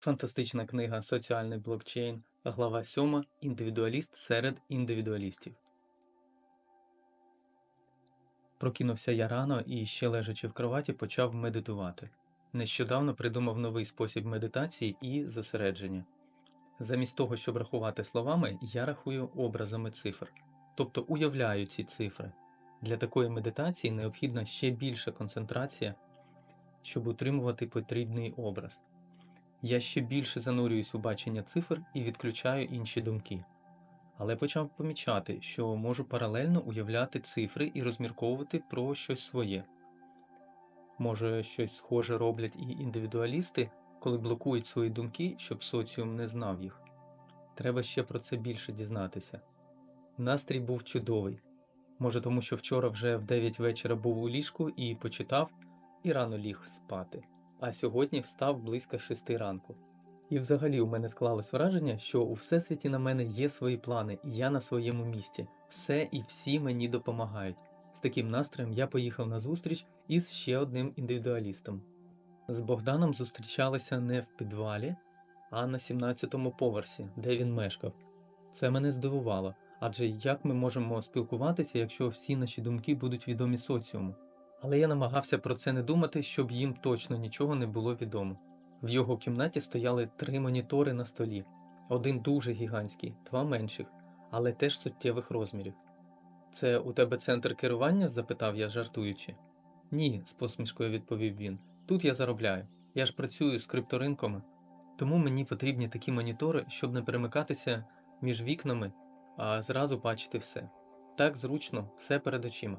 Фантастична книга Соціальний блокчейн, глава 7. Індивідуаліст серед індивідуалістів. Прокинувся я рано і, ще лежачи в кроваті, почав медитувати. Нещодавно придумав новий спосіб медитації і зосередження. Замість того, щоб рахувати словами, я рахую образами цифр, тобто уявляю ці цифри. Для такої медитації необхідна ще більша концентрація, щоб утримувати потрібний образ. Я ще більше занурююсь у бачення цифр і відключаю інші думки. Але почав помічати, що можу паралельно уявляти цифри і розмірковувати про щось своє. Може, щось схоже роблять і індивідуалісти, коли блокують свої думки, щоб соціум не знав їх. Треба ще про це більше дізнатися. Настрій був чудовий. Може, тому що вчора вже в 9 вечора був у ліжку і почитав, і рано ліг спати а сьогодні встав близько шести ранку. І взагалі у мене склалось враження, що у всесвіті на мене є свої плани, і я на своєму місці. Все і всі мені допомагають. З таким настроєм я поїхав на зустріч із ще одним індивідуалістом. З Богданом зустрічалися не в підвалі, а на 17-му поверсі, де він мешкав. Це мене здивувало, адже як ми можемо спілкуватися, якщо всі наші думки будуть відомі соціуму? Але я намагався про це не думати, щоб їм точно нічого не було відомо. В його кімнаті стояли три монітори на столі: один дуже гігантський, два менших, але теж суттєвих розмірів. Це у тебе центр керування? запитав я, жартуючи. Ні, з посмішкою відповів він. Тут я заробляю. Я ж працюю з крипторинками, тому мені потрібні такі монітори, щоб не перемикатися між вікнами, а зразу бачити все. Так зручно, все перед очима.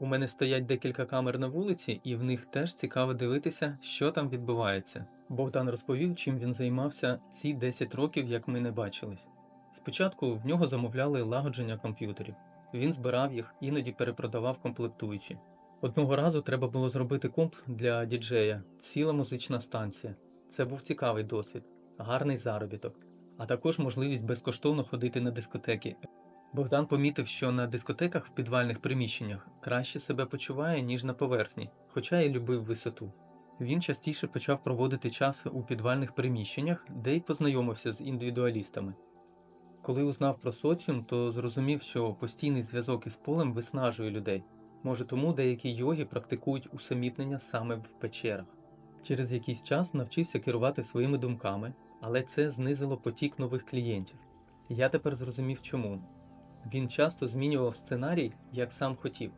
У мене стоять декілька камер на вулиці, і в них теж цікаво дивитися, що там відбувається. Богдан розповів, чим він займався ці 10 років, як ми не бачились. Спочатку в нього замовляли лагодження комп'ютерів. Він збирав їх, іноді перепродавав комплектуючі. Одного разу треба було зробити комп для діджея, ціла музична станція. Це був цікавий досвід, гарний заробіток, а також можливість безкоштовно ходити на дискотеки. Богдан помітив, що на дискотеках в підвальних приміщеннях краще себе почуває, ніж на поверхні, хоча й любив висоту. Він частіше почав проводити час у підвальних приміщеннях, де й познайомився з індивідуалістами. Коли узнав про соціум, то зрозумів, що постійний зв'язок із полем виснажує людей. Може, тому деякі йоги практикують усамітнення саме в печерах. Через якийсь час навчився керувати своїми думками, але це знизило потік нових клієнтів. Я тепер зрозумів чому. Він часто змінював сценарій, як сам хотів.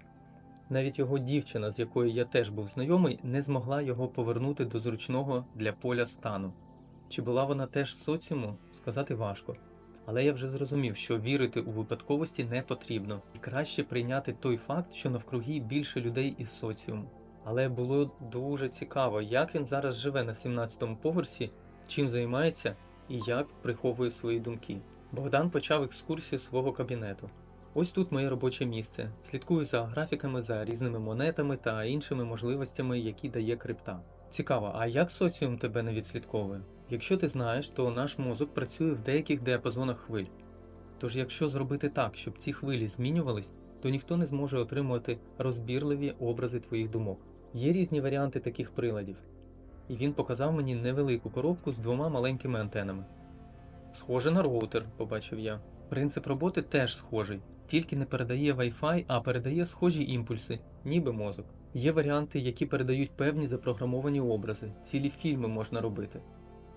Навіть його дівчина, з якою я теж був знайомий, не змогла його повернути до зручного для поля стану. Чи була вона теж соціуму, сказати важко. Але я вже зрозумів, що вірити у випадковості не потрібно, і краще прийняти той факт, що навкруги більше людей із соціуму. Але було дуже цікаво, як він зараз живе на 17-му поверсі, чим займається і як приховує свої думки. Богдан почав екскурсію свого кабінету. Ось тут моє робоче місце. Слідкую за графіками, за різними монетами та іншими можливостями, які дає крипта. Цікаво, а як соціум тебе не відслідковує? Якщо ти знаєш, то наш мозок працює в деяких діапазонах хвиль. Тож, якщо зробити так, щоб ці хвилі змінювались, то ніхто не зможе отримувати розбірливі образи твоїх думок. Є різні варіанти таких приладів. І він показав мені невелику коробку з двома маленькими антенами. Схоже на роутер, побачив я. Принцип роботи теж схожий, тільки не передає Wi-Fi, а передає схожі імпульси, ніби мозок. Є варіанти, які передають певні запрограмовані образи, цілі фільми можна робити.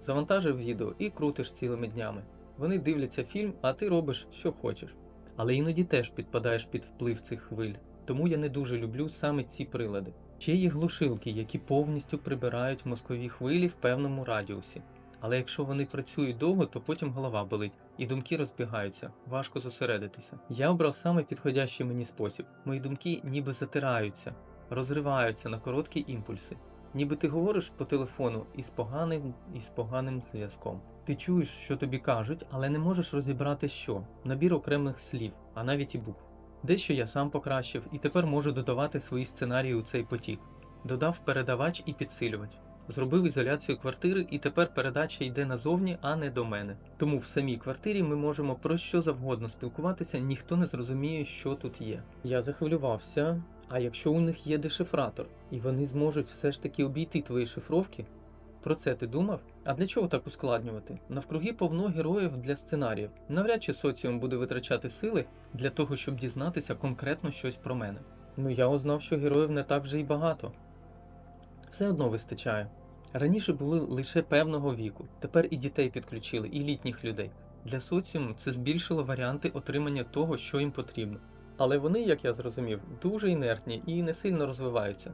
Завантажив відео і крутиш цілими днями. Вони дивляться фільм, а ти робиш, що хочеш. Але іноді теж підпадаєш під вплив цих хвиль, тому я не дуже люблю саме ці прилади. Ще є глушилки, які повністю прибирають мозкові хвилі в певному радіусі. Але якщо вони працюють довго, то потім голова болить і думки розбігаються, важко зосередитися. Я обрав саме підходящий мені спосіб. Мої думки ніби затираються, розриваються на короткі імпульси. Ніби ти говориш по телефону із поганим із поганим зв'язком. Ти чуєш, що тобі кажуть, але не можеш розібрати що, набір окремих слів, а навіть і букв. Дещо я сам покращив і тепер можу додавати свої сценарії у цей потік. Додав передавач і підсилювач. Зробив ізоляцію квартири, і тепер передача йде назовні, а не до мене. Тому в самій квартирі ми можемо про що завгодно спілкуватися, ніхто не зрозуміє, що тут є. Я захвилювався. А якщо у них є дешифратор, і вони зможуть все ж таки обійти твої шифровки, Про це ти думав? А для чого так ускладнювати? Навкруги повно героїв для сценаріїв. Навряд чи соціум буде витрачати сили для того, щоб дізнатися конкретно щось про мене. Ну я узнав, що героїв не так вже й багато. Все одно вистачає. Раніше були лише певного віку, тепер і дітей підключили, і літніх людей. Для соціуму це збільшило варіанти отримання того, що їм потрібно. Але вони, як я зрозумів, дуже інертні і не сильно розвиваються.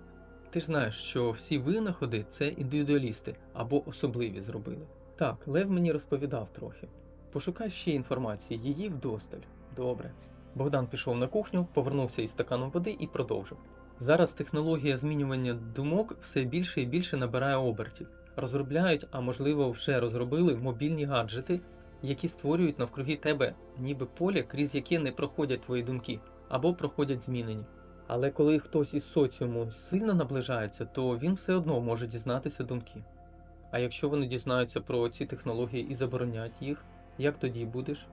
Ти ж знаєш, що всі винаходи це індивідуалісти або особливі зробили. Так, Лев мені розповідав трохи. Пошукай ще інформації, її вдосталь. Добре. Богдан пішов на кухню, повернувся із стаканом води і продовжив. Зараз технологія змінювання думок все більше і більше набирає обертів. Розробляють, а можливо, вже розробили мобільні гаджети, які створюють навкруги тебе ніби поле, крізь яке не проходять твої думки або проходять змінені. Але коли хтось із соціуму сильно наближається, то він все одно може дізнатися думки. А якщо вони дізнаються про ці технології і заборонять їх, як тоді будеш?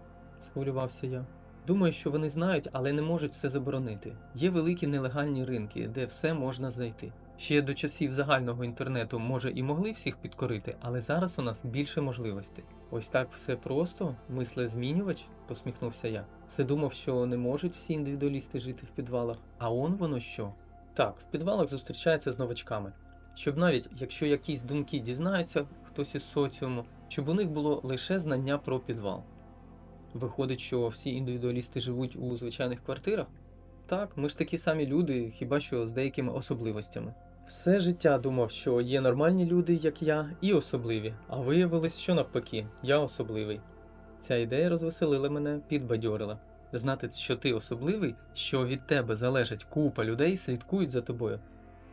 схвилювався я. Думаю, що вони знають, але не можуть все заборонити. Є великі нелегальні ринки, де все можна знайти. Ще до часів загального інтернету, може, і могли всіх підкорити, але зараз у нас більше можливостей. Ось так все просто, мисле змінювач, посміхнувся я. Все думав, що не можуть всі індивідуалісти жити в підвалах. А он воно що? Так, в підвалах зустрічається з новачками. Щоб навіть якщо якісь думки дізнаються хтось із соціуму, щоб у них було лише знання про підвал. Виходить, що всі індивідуалісти живуть у звичайних квартирах? Так, ми ж такі самі люди, хіба що з деякими особливостями. Все життя думав, що є нормальні люди, як я, і особливі, а виявилось, що навпаки, я особливий. Ця ідея розвеселила мене, підбадьорила. Знати, що ти особливий, що від тебе залежить купа людей, слідкують за тобою.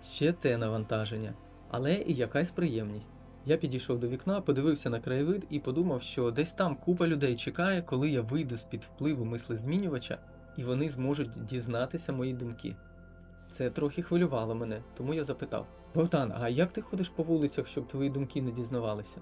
Ще те навантаження, але і якась приємність. Я підійшов до вікна, подивився на краєвид і подумав, що десь там купа людей чекає, коли я вийду з-під впливу мислезмінювача, і вони зможуть дізнатися мої думки. Це трохи хвилювало мене, тому я запитав: Богдан, а як ти ходиш по вулицях, щоб твої думки не дізнавалися?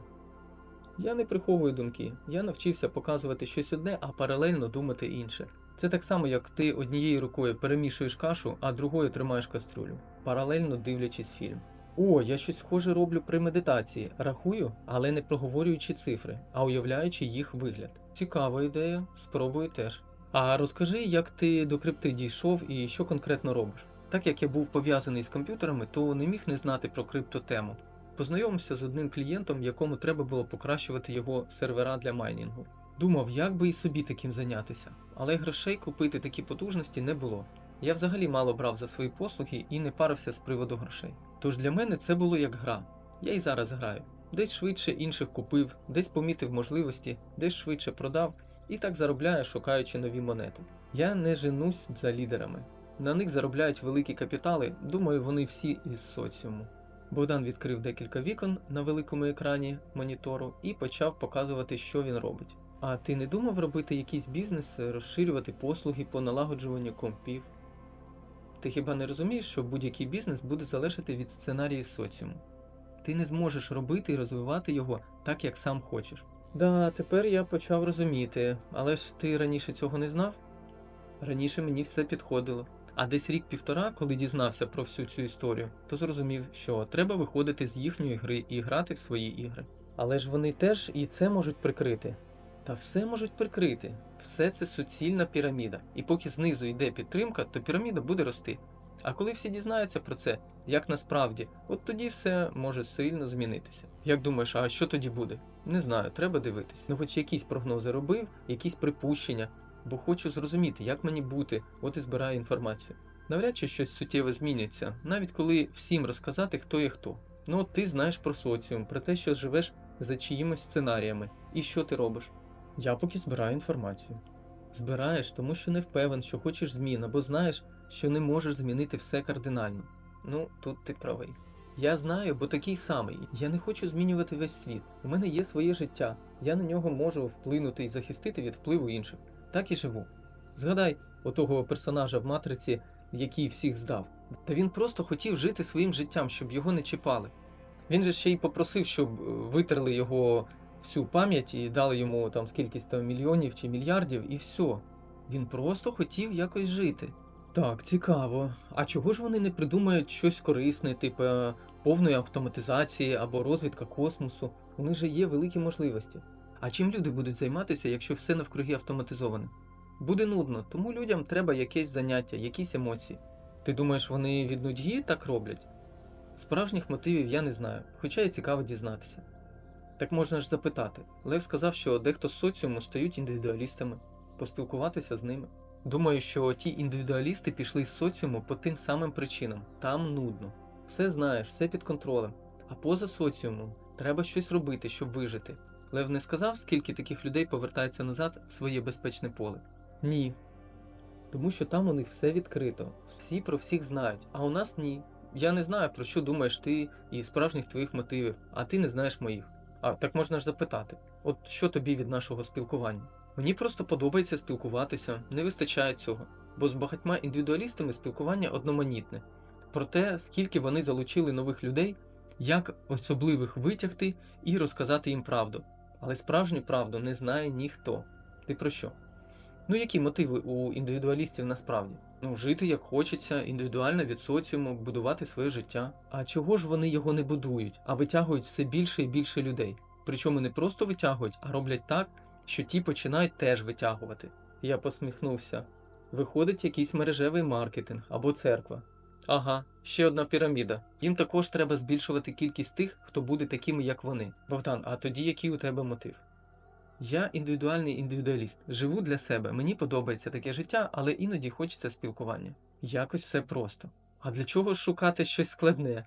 Я не приховую думки. Я навчився показувати щось одне, а паралельно думати інше. Це так само, як ти однією рукою перемішуєш кашу, а другою тримаєш каструлю, паралельно дивлячись фільм. О, я щось схоже роблю при медитації. Рахую, але не проговорюючи цифри, а уявляючи їх вигляд. Цікава ідея, спробую теж. А розкажи, як ти до крипти дійшов і що конкретно робиш? Так як я був пов'язаний з комп'ютерами, то не міг не знати про криптотему. Познайомився з одним клієнтом, якому треба було покращувати його сервера для майнінгу. Думав, як би і собі таким зайнятися, але грошей купити такі потужності не було. Я взагалі мало брав за свої послуги і не парився з приводу грошей. Тож для мене це було як гра. Я й зараз граю. Десь швидше інших купив, десь помітив можливості, десь швидше продав і так заробляю, шукаючи нові монети. Я не женусь за лідерами. На них заробляють великі капітали, думаю, вони всі із соціуму. Богдан відкрив декілька вікон на великому екрані монітору і почав показувати, що він робить. А ти не думав робити якийсь бізнес, розширювати послуги по налагоджуванню компів? Ти хіба не розумієш, що будь-який бізнес буде залежати від сценарії соціуму? Ти не зможеш робити і розвивати його так, як сам хочеш. Да, тепер я почав розуміти, але ж ти раніше цього не знав? Раніше мені все підходило. А десь рік-півтора, коли дізнався про всю цю історію, то зрозумів, що треба виходити з їхньої гри і грати в свої ігри. Але ж вони теж і це можуть прикрити. Та все можуть прикрити. Все це суцільна піраміда. І поки знизу йде підтримка, то піраміда буде рости. А коли всі дізнаються про це, як насправді, от тоді все може сильно змінитися. Як думаєш, а що тоді буде? Не знаю, треба дивитись. Ну, хоч якісь прогнози робив, якісь припущення, бо хочу зрозуміти, як мені бути, от і збираю інформацію. Навряд чи щось суттєве зміниться, навіть коли всім розказати, хто є хто. Ну, от ти знаєш про соціум, про те, що живеш за чиїмось сценаріями, і що ти робиш. Я поки збираю інформацію. Збираєш, тому що не впевнен, що хочеш змін, або знаєш, що не можеш змінити все кардинально. Ну, тут ти правий. Я знаю, бо такий самий. Я не хочу змінювати весь світ. У мене є своє життя. Я на нього можу вплинути і захистити від впливу інших. Так і живу. Згадай отого персонажа в матриці, який всіх здав. Та він просто хотів жити своїм життям, щоб його не чіпали. Він же ще й попросив, щоб е, витерли його всю пам'ять і дали йому там скількись там мільйонів чи мільярдів, і все. Він просто хотів якось жити. Так, цікаво. А чого ж вони не придумають щось корисне, типу повної автоматизації або розвідка космосу. У них же є великі можливості. А чим люди будуть займатися, якщо все навкруги автоматизоване? Буде нудно, тому людям треба якесь заняття, якісь емоції. Ти думаєш, вони від нудьги так роблять? Справжніх мотивів я не знаю, хоча й цікаво дізнатися. Так можна ж запитати. Лев сказав, що дехто з соціуму стають індивідуалістами, поспілкуватися з ними. Думаю, що ті індивідуалісти пішли з соціуму по тим самим причинам. Там нудно. Все знаєш, все під контролем. А поза соціумом треба щось робити, щоб вижити. Лев не сказав, скільки таких людей повертається назад в своє безпечне поле. Ні. Тому що там у них все відкрито, всі про всіх знають, а у нас ні. Я не знаю, про що думаєш ти і справжніх твоїх мотивів, а ти не знаєш моїх. А так можна ж запитати: от що тобі від нашого спілкування? Мені просто подобається спілкуватися, не вистачає цього, бо з багатьма індивідуалістами спілкування одноманітне. Про те, скільки вони залучили нових людей, як особливих витягти і розказати їм правду. Але справжню правду не знає ніхто. Ти про що? Ну, які мотиви у індивідуалістів насправді? Ну, жити як хочеться, індивідуально від соціуму, будувати своє життя. А чого ж вони його не будують, а витягують все більше і більше людей? Причому не просто витягують, а роблять так, що ті починають теж витягувати. Я посміхнувся. Виходить якийсь мережевий маркетинг або церква. Ага, ще одна піраміда. Їм також треба збільшувати кількість тих, хто буде такими, як вони. Богдан, а тоді який у тебе мотив? Я індивідуальний індивідуаліст. Живу для себе. Мені подобається таке життя, але іноді хочеться спілкування. Якось все просто. А для чого шукати щось складне?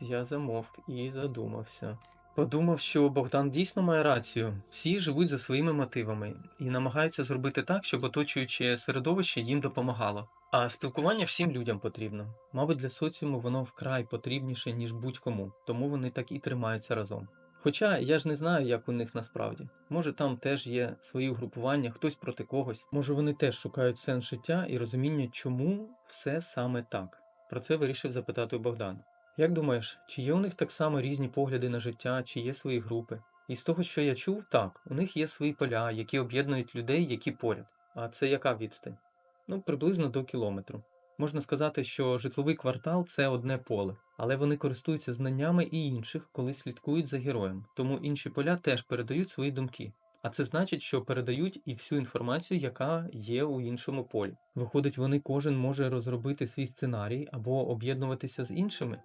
Я замовк і задумався. Подумав, що Богдан дійсно має рацію. Всі живуть за своїми мотивами і намагаються зробити так, щоб оточуюче середовище їм допомагало. А спілкування всім людям потрібно. Мабуть, для соціуму воно вкрай потрібніше, ніж будь-кому, тому вони так і тримаються разом. Хоча я ж не знаю, як у них насправді. Може там теж є свої угрупування, хтось проти когось. Може вони теж шукають сенс життя і розуміння, чому все саме так. Про це вирішив запитати у Богдана. Як думаєш, чи є у них так само різні погляди на життя, чи є свої групи? І з того, що я чув, так, у них є свої поля, які об'єднують людей, які поряд. А це яка відстань? Ну, приблизно до кілометру. Можна сказати, що житловий квартал це одне поле, але вони користуються знаннями і інших, коли слідкують за героєм, тому інші поля теж передають свої думки. А це значить, що передають і всю інформацію, яка є у іншому полі. Виходить, вони кожен може розробити свій сценарій або об'єднуватися з іншими.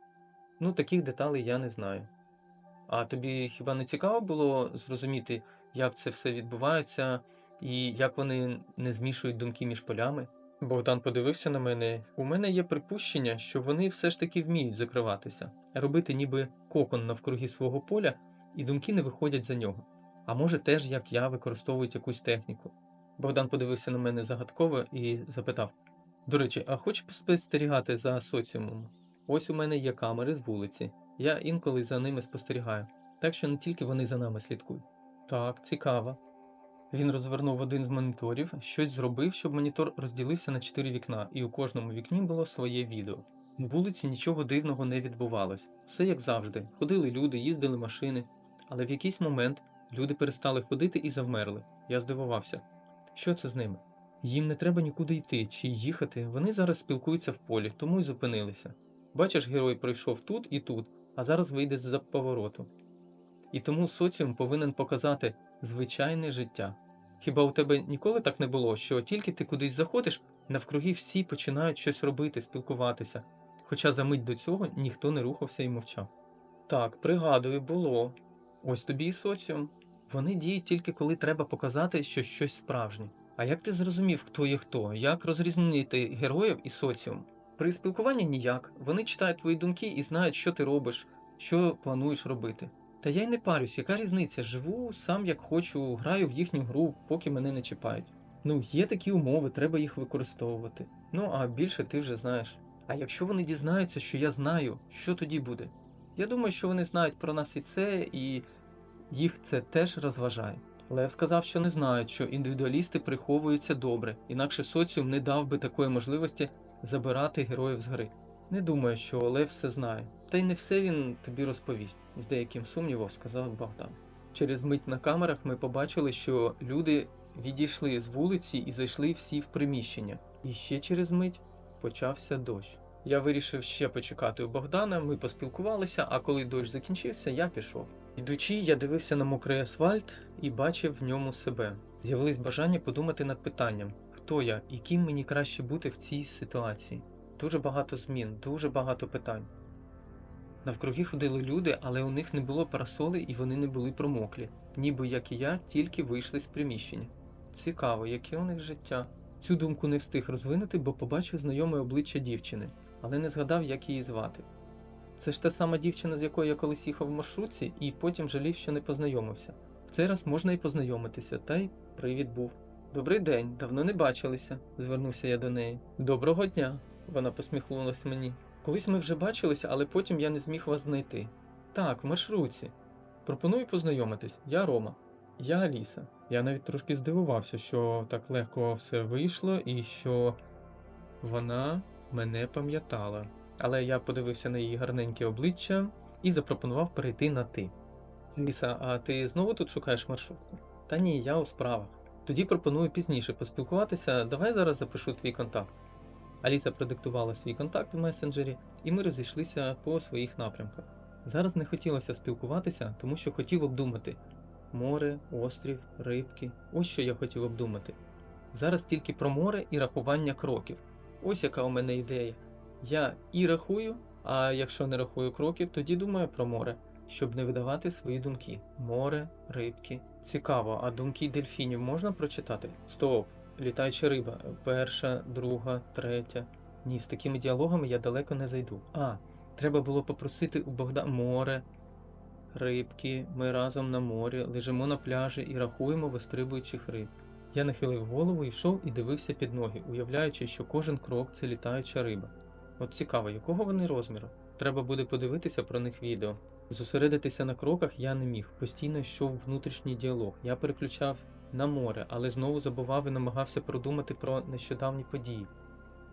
Ну, таких деталей я не знаю. А тобі хіба не цікаво було зрозуміти, як це все відбувається, і як вони не змішують думки між полями? Богдан подивився на мене. У мене є припущення, що вони все ж таки вміють закриватися, робити ніби кокон навкруги свого поля, і думки не виходять за нього. А може, теж, як я, використовують якусь техніку. Богдан подивився на мене загадково і запитав: До речі, а хочеш спостерігати за соціумом? Ось у мене є камери з вулиці. Я інколи за ними спостерігаю, так що не тільки вони за нами слідкують. Так, цікаво. Він розвернув один з моніторів, щось зробив, щоб монітор розділився на чотири вікна, і у кожному вікні було своє відео. На вулиці нічого дивного не відбувалось. Все як завжди. Ходили люди, їздили машини. Але в якийсь момент люди перестали ходити і завмерли. Я здивувався. Що це з ними? Їм не треба нікуди йти чи їхати. Вони зараз спілкуються в полі, тому й зупинилися. Бачиш, герой пройшов тут і тут, а зараз вийде з-за повороту. І тому соціум повинен показати звичайне життя. Хіба у тебе ніколи так не було, що тільки ти кудись заходиш, навкруги всі починають щось робити, спілкуватися, хоча за мить до цього ніхто не рухався і мовчав. Так, пригадую, було. Ось тобі і соціум. Вони діють тільки коли треба показати, що щось справжнє. А як ти зрозумів, хто є хто, як розрізнити героїв і соціум? При спілкуванні ніяк. Вони читають твої думки і знають, що ти робиш, що плануєш робити. Та я й не парюсь, яка різниця? Живу сам як хочу, граю в їхню гру, поки мене не чіпають. Ну, є такі умови, треба їх використовувати. Ну, а більше ти вже знаєш. А якщо вони дізнаються, що я знаю, що тоді буде? Я думаю, що вони знають про нас і це, і їх це теж розважає. Лев сказав, що не знають, що індивідуалісти приховуються добре, інакше соціум не дав би такої можливості забирати героїв з гри. Не думаю, що Олег все знає. Та й не все він тобі розповість, з деяким сумнівом сказав Богдан. Через мить на камерах ми побачили, що люди відійшли з вулиці і зайшли всі в приміщення. І ще через мить почався дощ. Я вирішив ще почекати у Богдана, ми поспілкувалися, а коли дощ закінчився, я пішов. Йдучи, я дивився на мокрий асфальт і бачив в ньому себе. З'явилось бажання подумати над питанням, хто я і ким мені краще бути в цій ситуації. Дуже багато змін, дуже багато питань. Навкруги ходили люди, але у них не було парасоли і вони не були промоклі, ніби як і я, тільки вийшли з приміщення. Цікаво, яке у них життя. Цю думку не встиг розвинути, бо побачив знайоме обличчя дівчини, але не згадав, як її звати. Це ж та сама дівчина, з якою я колись їхав в маршрутці, і потім жалів, що не познайомився. В цей раз можна і познайомитися, та й привід був. Добрий день, давно не бачилися, звернувся я до неї. Доброго дня, вона посміхнулась мені. Колись ми вже бачилися, але потім я не зміг вас знайти. Так, в маршрутці. Пропоную познайомитись. Я Рома. Я Аліса. Я навіть трошки здивувався, що так легко все вийшло і що вона мене пам'ятала. Але я подивився на її гарненьке обличчя і запропонував перейти на ти. Аліса, а ти знову тут шукаєш маршрутку? Та ні, я у справах. Тоді пропоную пізніше поспілкуватися. Давай зараз запишу твій контакт. Аліса продиктувала свій контакт в месенджері, і ми розійшлися по своїх напрямках. Зараз не хотілося спілкуватися, тому що хотів обдумати море, острів, рибки. Ось що я хотів обдумати. Зараз тільки про море і рахування кроків. Ось яка у мене ідея. Я і рахую, а якщо не рахую кроків, тоді думаю про море, щоб не видавати свої думки. Море, рибки. Цікаво, а думки дельфінів можна прочитати? Стоп! Літаюча риба. Перша, друга, третя. Ні, з такими діалогами я далеко не зайду. А, треба було попросити у Богда море, рибки, ми разом на морі, лежимо на пляжі і рахуємо вистрибуючих риб. Я нахилив голову, йшов і дивився під ноги, уявляючи, що кожен крок це літаюча риба. От цікаво, якого вони розміру? Треба буде подивитися про них відео. Зосередитися на кроках я не міг, постійно йшов внутрішній діалог. Я переключав на море, але знову забував і намагався продумати про нещодавні події.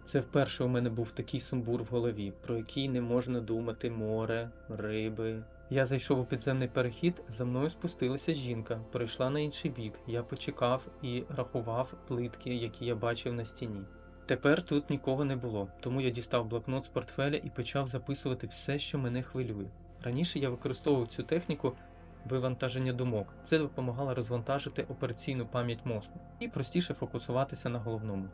Це вперше у мене був такий сумбур в голові, про який не можна думати море, риби. Я зайшов у підземний перехід, за мною спустилася жінка, перейшла на інший бік. Я почекав і рахував плитки, які я бачив на стіні. Тепер тут нікого не було, тому я дістав блокнот з портфеля і почав записувати все, що мене хвилює. Раніше я використовував цю техніку вивантаження думок. Це допомагало розвантажити операційну пам'ять мозку і простіше фокусуватися на головному.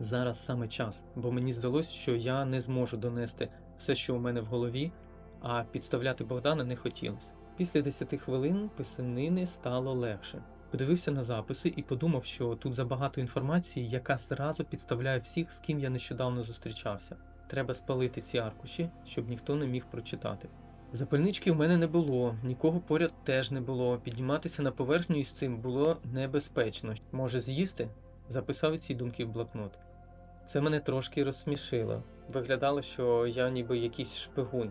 Зараз саме час, бо мені здалося, що я не зможу донести все, що у мене в голові, а підставляти Богдана не хотілося. Після 10 хвилин писанини стало легше. Подивився на записи і подумав, що тут забагато інформації, яка зразу підставляє всіх, з ким я нещодавно зустрічався. Треба спалити ці аркуші, щоб ніхто не міг прочитати. Запальнички в мене не було, нікого поряд теж не було. Підніматися на поверхню із цим було небезпечно. Може з'їсти? Записав ці думки в блокнот. Це мене трошки розсмішило. Виглядало, що я ніби якийсь шпигун.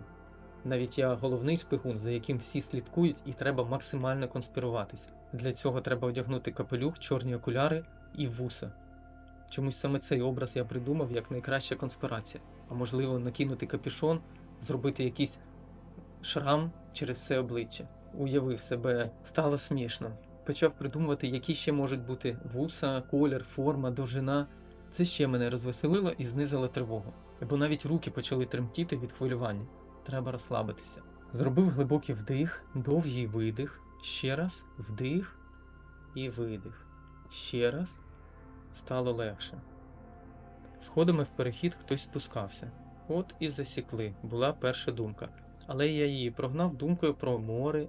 Навіть я головний шпигун, за яким всі слідкують, і треба максимально конспіруватися. Для цього треба одягнути капелюх, чорні окуляри і вуса. Чомусь саме цей образ я придумав як найкраща конспірація. А можливо, накинути капюшон, зробити якийсь шрам через все обличчя. Уявив себе, стало смішно. Почав придумувати, які ще можуть бути вуса, колір, форма, довжина. Це ще мене розвеселило і знизило тривогу. Бо навіть руки почали тремтіти від хвилювання. Треба розслабитися. Зробив глибокий вдих, довгий видих, ще раз вдих і видих. Ще раз стало легше. Сходами в перехід хтось спускався. От і засікли, була перша думка. Але я її прогнав думкою про море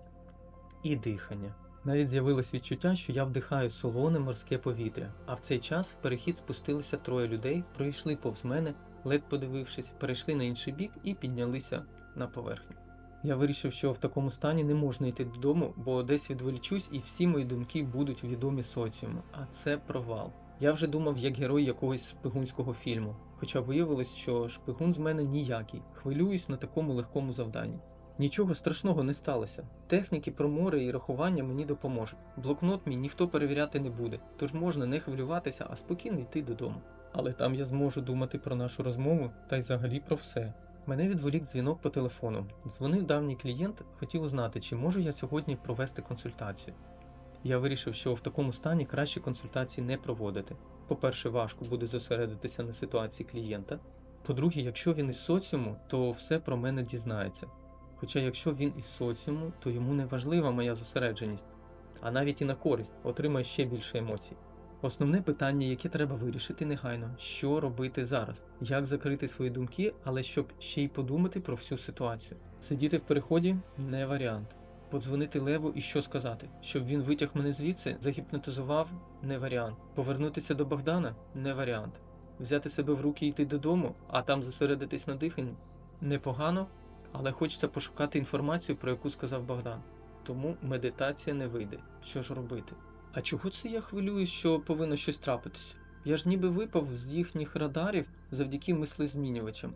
і дихання. Навіть з'явилось відчуття, що я вдихаю солоне морське повітря, а в цей час в перехід спустилися троє людей, пройшли повз мене, ледь подивившись, перейшли на інший бік і піднялися на поверхню. Я вирішив, що в такому стані не можна йти додому, бо десь відволічусь і всі мої думки будуть відомі соціуму, а це провал. Я вже думав як герой якогось шпигунського фільму, хоча виявилось, що шпигун з мене ніякий, хвилююсь на такому легкому завданні. Нічого страшного не сталося. Техніки про море і рахування мені допоможуть. Блокнот мій ніхто перевіряти не буде, тож можна не хвилюватися, а спокійно йти додому. Але там я зможу думати про нашу розмову та й взагалі про все. Мене відволік дзвінок по телефону. Дзвонив давній клієнт, хотів узнати, чи можу я сьогодні провести консультацію. Я вирішив, що в такому стані краще консультації не проводити. По-перше, важко буде зосередитися на ситуації клієнта. По-друге, якщо він із соціуму, то все про мене дізнається. Хоча якщо він із соціуму, то йому не важлива моя зосередженість, а навіть і на користь отримає ще більше емоцій. Основне питання, яке треба вирішити негайно, що робити зараз, як закрити свої думки, але щоб ще й подумати про всю ситуацію. Сидіти в переході не варіант. Подзвонити Леву і що сказати, щоб він витяг мене звідси, загіпнотизував не варіант. Повернутися до Богдана не варіант. Взяти себе в руки і йти додому, а там зосередитись на диханні непогано, але хочеться пошукати інформацію, про яку сказав Богдан. Тому медитація не вийде. Що ж робити? А чого це я хвилююсь, що повинно щось трапитися? Я ж ніби випав з їхніх радарів завдяки мислезмінювачам.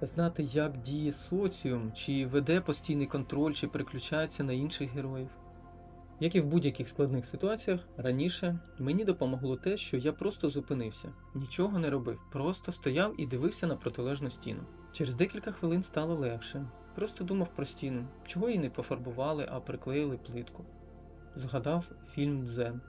Знати, як діє соціум, чи веде постійний контроль, чи переключається на інших героїв. Як і в будь-яких складних ситуаціях, раніше мені допомогло те, що я просто зупинився, нічого не робив, просто стояв і дивився на протилежну стіну. Через декілька хвилин стало легше. Просто думав про стіну, чого її не пофарбували, а приклеїли плитку. Згадав фільм Дзен.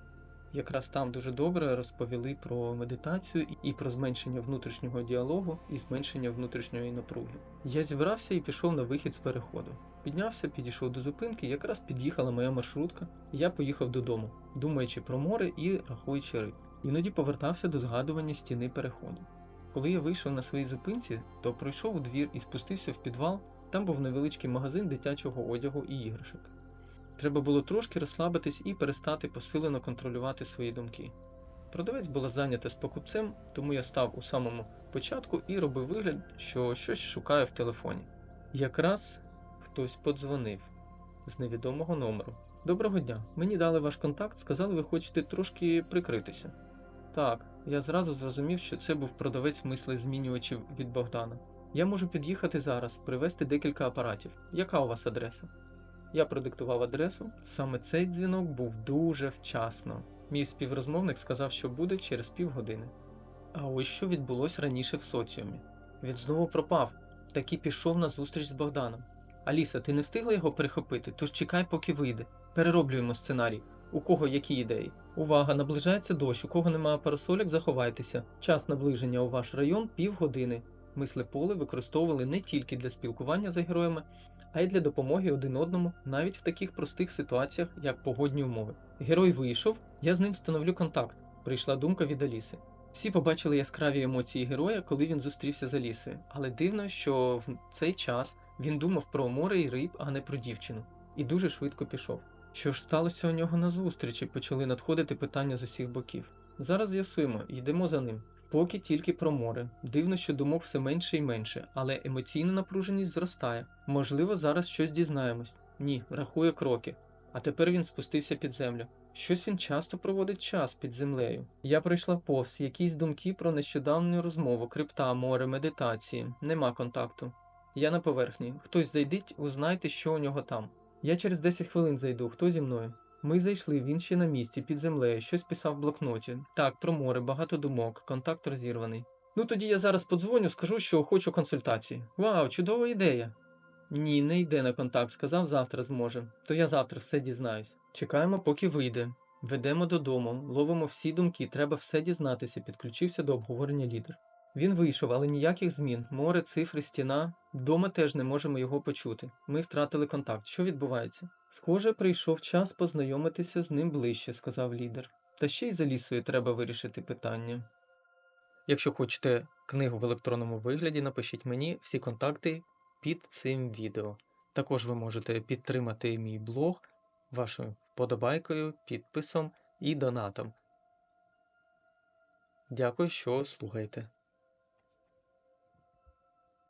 Якраз там дуже добре розповіли про медитацію і про зменшення внутрішнього діалогу і зменшення внутрішньої напруги. Я зібрався і пішов на вихід з переходу. Піднявся, підійшов до зупинки, якраз під'їхала моя маршрутка, я поїхав додому, думаючи про море і рахуючи риб. Іноді повертався до згадування стіни переходу. Коли я вийшов на своїй зупинці, то пройшов у двір і спустився в підвал. Там був невеличкий магазин дитячого одягу і іграшок. Треба було трошки розслабитись і перестати посилено контролювати свої думки. Продавець була зайнята з покупцем, тому я став у самому початку і робив вигляд, що щось шукаю в телефоні. Якраз хтось подзвонив з невідомого номеру. Доброго дня, мені дали ваш контакт, сказали, ви хочете трошки прикритися. Так, я зразу зрозумів, що це був продавець мислезмінювачів від Богдана. Я можу під'їхати зараз, привезти декілька апаратів. Яка у вас адреса? Я продиктував адресу. Саме цей дзвінок був дуже вчасно. Мій співрозмовник сказав, що буде через півгодини. А ось що відбулося раніше в соціумі. Він знову пропав, так і пішов на зустріч з Богданом. Аліса, ти не встигла його перехопити, тож чекай, поки вийде. Перероблюємо сценарій. У кого які ідеї? Увага, наближається дощ, у кого немає парасольок, заховайтеся. Час наближення у ваш район півгодини. Мислеполе використовували не тільки для спілкування за героями, а й для допомоги один одному навіть в таких простих ситуаціях, як погодні умови. Герой вийшов, я з ним встановлю контакт. Прийшла думка від Аліси. Всі побачили яскраві емоції героя, коли він зустрівся з Алісою, але дивно, що в цей час він думав про море і риб, а не про дівчину, і дуже швидко пішов. Що ж сталося у нього на зустрічі, почали надходити питання з усіх боків. Зараз з'ясуємо, йдемо за ним. Поки тільки про море. Дивно, що думок все менше і менше, але емоційна напруженість зростає. Можливо, зараз щось дізнаємось. Ні, рахує кроки. А тепер він спустився під землю. Щось він часто проводить час під землею. Я пройшла повз якісь думки про нещодавню розмову, крипта, море, медитації. Нема контакту. Я на поверхні. Хтось зайдіть, узнайте, що у нього там. Я через 10 хвилин зайду. Хто зі мною? Ми зайшли, він ще на місці, під землею, щось писав в блокноті. Так, про море, багато думок, контакт розірваний. Ну тоді я зараз подзвоню, скажу, що хочу консультації. Вау, чудова ідея. Ні, не йде на контакт, сказав завтра зможе. То я завтра все дізнаюсь. Чекаємо, поки вийде. Ведемо додому, ловимо всі думки, треба все дізнатися, підключився до обговорення лідер. Він вийшов, але ніяких змін. Море, цифри, стіна. Вдома теж не можемо його почути. Ми втратили контакт. Що відбувається? Схоже, прийшов час познайомитися з ним ближче, сказав лідер. Та ще й за лісою треба вирішити питання. Якщо хочете книгу в електронному вигляді, напишіть мені всі контакти під цим відео. Також ви можете підтримати мій блог вашою вподобайкою, підписом і донатом. Дякую, що слухаєте.